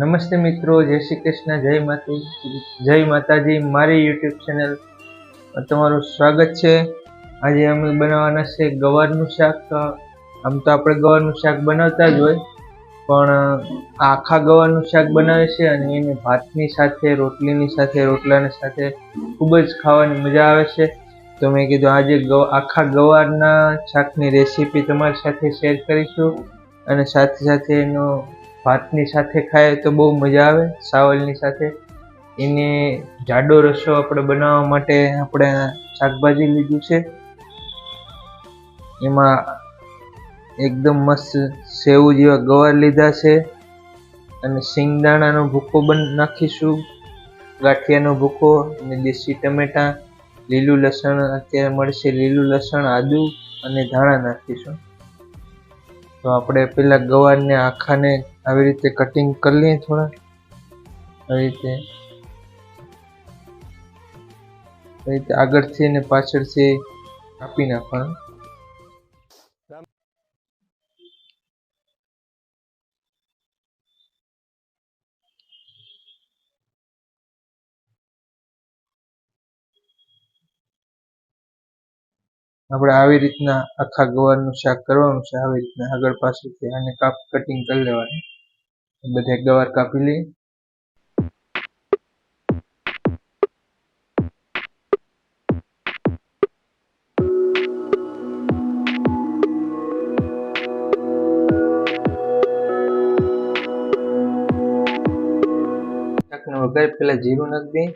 નમસ્તે મિત્રો, જય શ્રી કૃષ્ણ, જય માતા, જય માતાજી, મારી યુટ્યુબ ચેનલ તમારું સ્વાગત છે. આજે અમે બનાવવાના છે ગવારનું શાક. આમ તો આપણે ગવારનું શાક બનાવતા જ હોય, પણ આખા ગવારનું શાક બનાવે છે અને એને ભાતની સાથે, રોટલીની સાથે, રોટલાની સાથે ખૂબ જ ખાવાની મજા આવે છે. તો મેં કીધું આજે આખા ગવારના શાકની રેસીપી તમારી સાથે શેર કરીશું અને સાથે સાથે એનો ભાતની સાથે ખાય તો બહુ મજા આવે, સાવલની સાથે. એને જાડો રસો આપણે બનાવવા માટે આપણે શાકભાજી લીધું છે. એમાં એકદમ મસ્ત સેવ જેવા ગવાર લીધા છે અને સિંગદાણાનો ભૂકો બન નાખીશું, ગાંઠિયાનો ભૂકો અને દેશી ટમેટાં, લીલું લસણ, અત્યારે મળશે લીલું લસણ, આદુ અને ધાણા નાખીશું. તો આપણે પેલા ગવારને આખાને આવી રીતે કટિંગ કરી લઈએ થોડા. આવી રીતે. આવી રીતે આગળથી અને પાછળથી કાપી નાખવાનું. આપણે આવી રીતના આખા ગવારનું શાક કરવાનું છે, આવી રીતના આગળ પાછળથી આને કાપ કટિંગ કરી લેવાની. બધા ગવાર કાપી લઈએ. વગર પેલા જીરું નાખી દઈએ.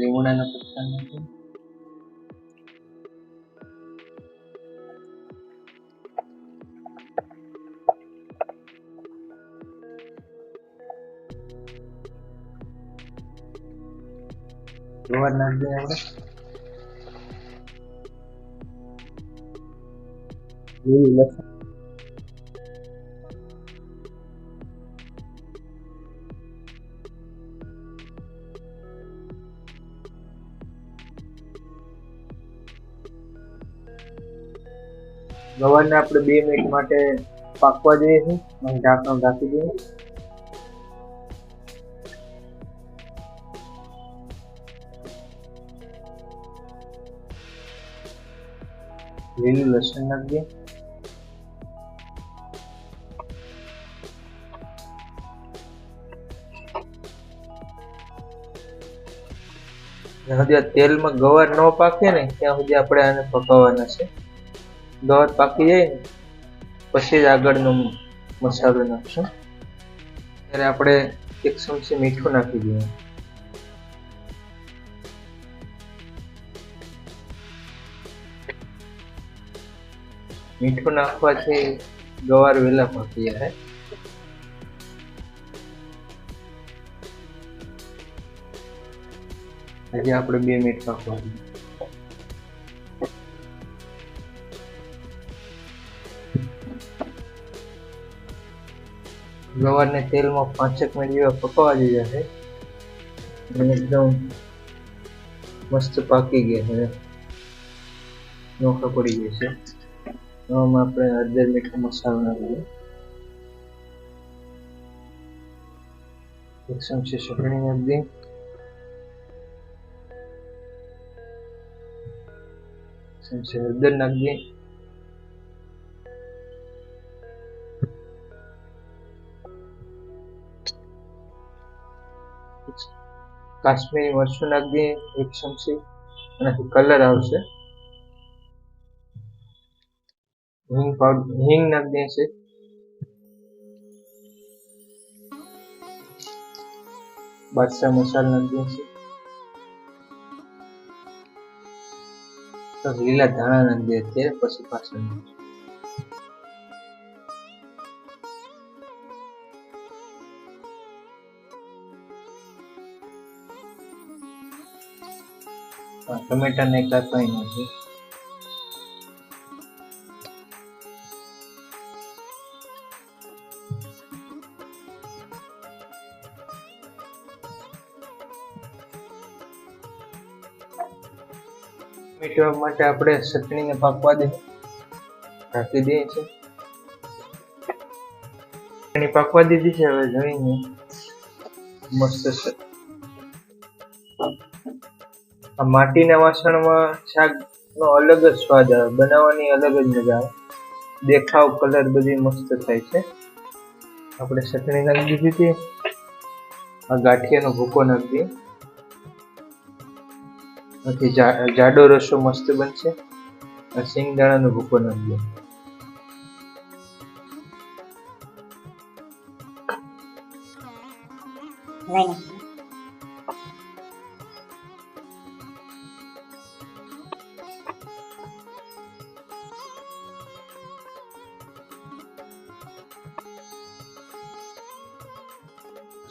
લીમડાના પત્તા નાખી ગવાર નાખી દઈએ આપણે લીલું લસણ ગવારને આપણે બે મિનિટ માટે પાકવા દઈએ છીએ અને ઢાંકણ ઢાંકી દઈએ લીલું લસણ નાખીએ જ્યાં તેલમાં ગવાર ન પાકે ને, ત્યાં સુધી આપણે આને પકાવવાના છે. ગવાર પાકી જાય ને, પછી જ આગળનો મસાલો નાખશું. ત્યારે આપણે એક ચમચી મીઠું નાખી દઈએ મીઠું નાખવાથી ગવાર વહેલા પાકી જાય. હજી આપણે બે મિનિટ નાખવાનું. ગવારને તેલમાં પાંચેક મિનિટ જેવા પકવા દીધા છે. અને એકદમ મસ્ત પાકી ગયા છે. નોખા પડી ગયા છે. એમાં આપણે હળદર મીઠો મસાલો નાખીએ. એક ચમચી ચટણી નાખી દઈએ ચમચી હળદર નાખી દઈએ કાશ્મીરી મરચું નાખી એક ચમચી. એનાથી કલર આવશે. હિંગ પાવડર હિંગ નાખી દે છે બાદશાહ મસાલો નાખી દે છે લીલા ધાણા નાખી દે અત્યારે, પછી પાછળ ટમેટા ને કાપાઈ નાખીએ. મીઠવા માટે આપણે ચટણીને પાકવા દે. રાખી દઈએ છે એની પાકવા દીધી છે, હવે જોઈને મસ્ત છે. આ માટીના વાસણમાં શાકનો અલગ જ સ્વાદ આવે, બનાવવાની અલગ જ મજા આવે. દેખાવ, કલર બધી મસ્ત થાય છે. આપણે ચટણી નાખી દીધી હતી. આ ગાંઠિયાનો ભૂકો નાખી દઈએ જાડો રસો મસ્ત બનશે. સિંગદાણાનો ભૂકો નાખજો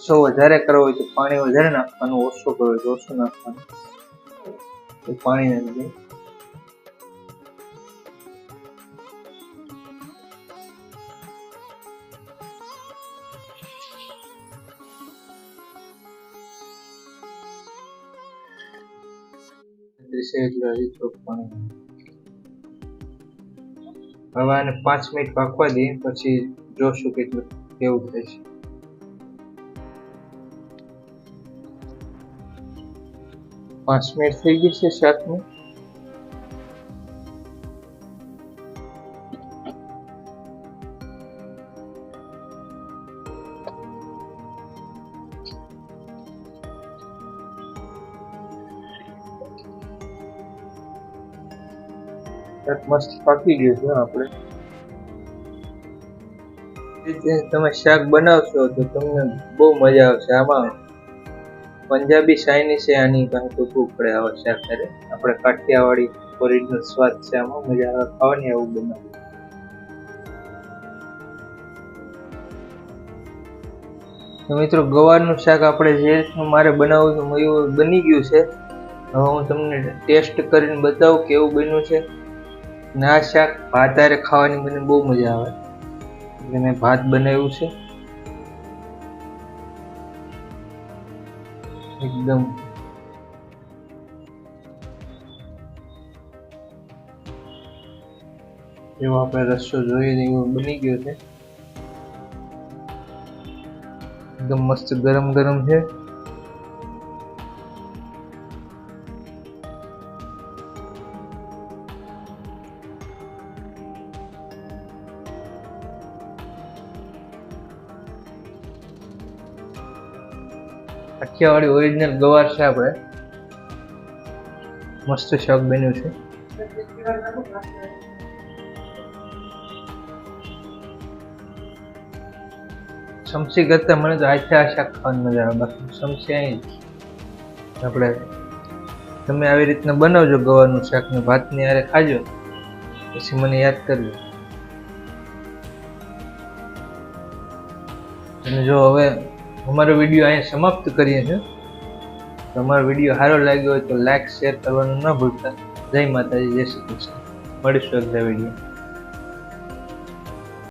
સો વધારે કરવો હોય તો પાણી વધારે નાખવાનું, ઓછું કરવો હોય તો ઓછું નાખવાનું. તો પાણી પાણી હવે પાંચ મિનિટ પાકવા દઈએ પછી જોશું કેટલું કેવું થાય છે. પાંચ મિનિટ થઈ ગઈ છે શાકનું શાક મસ્ત પાકી ગયું છે આપણે રીતે તમે શાક બનાવશો તો તમને બહુ મજા આવશે આમાં પંજાબી ચાઇનીઝ છે, આની કંઈ ટૂંકું પડે આવા શાક અત્યારે આપણે કાઠિયાવાડી ઓરિજિનલ સ્વાદ છે, આમાં મજા આવે, ખાવાની આવું બનાવે. મિત્રો, ગવારનું શાક આપણે જે મારે બનાવવું છે મયું બની ગયું છે. હવે હું તમને ટેસ્ટ કરીને બતાવું કેવું બન્યું છે. ના શાક ભાત હારે ખાવાની મને બહુ મજા આવે. એટલે મેં ભાત બનાવ્યું છે. એકદમ. એવો આપણે રસ્સો જોઈએ એવો બની ગયો છે. એકદમ મસ્ત ગરમ ગરમ છે. કાઠિયાવાડી ઓરિજિનલ ગવાર છે આપણે. મસ્ત શાક બન્યું છે. સમસી કરતા મને તો આખે આ શાક ખાવાની મજા આવે. બાકી સમસી અહીં આપણે તમે આવી રીતના બનાવજો ગવારનું શાક ને ભાતની હારે ખાજો. પછી મને યાદ કરજો. અને જો હવે અમારો વીડિયો અહીંયા સમાપ્ત કરીએ છીએ. તો અમારો વીડિયો સારો લાગ્યો હોય તો લાઈક શેર કરવાનું ન ભૂલતા. જય માતાજી, જય શ્રી કૃષ્ણ. મળીશું અગલા વીડિયો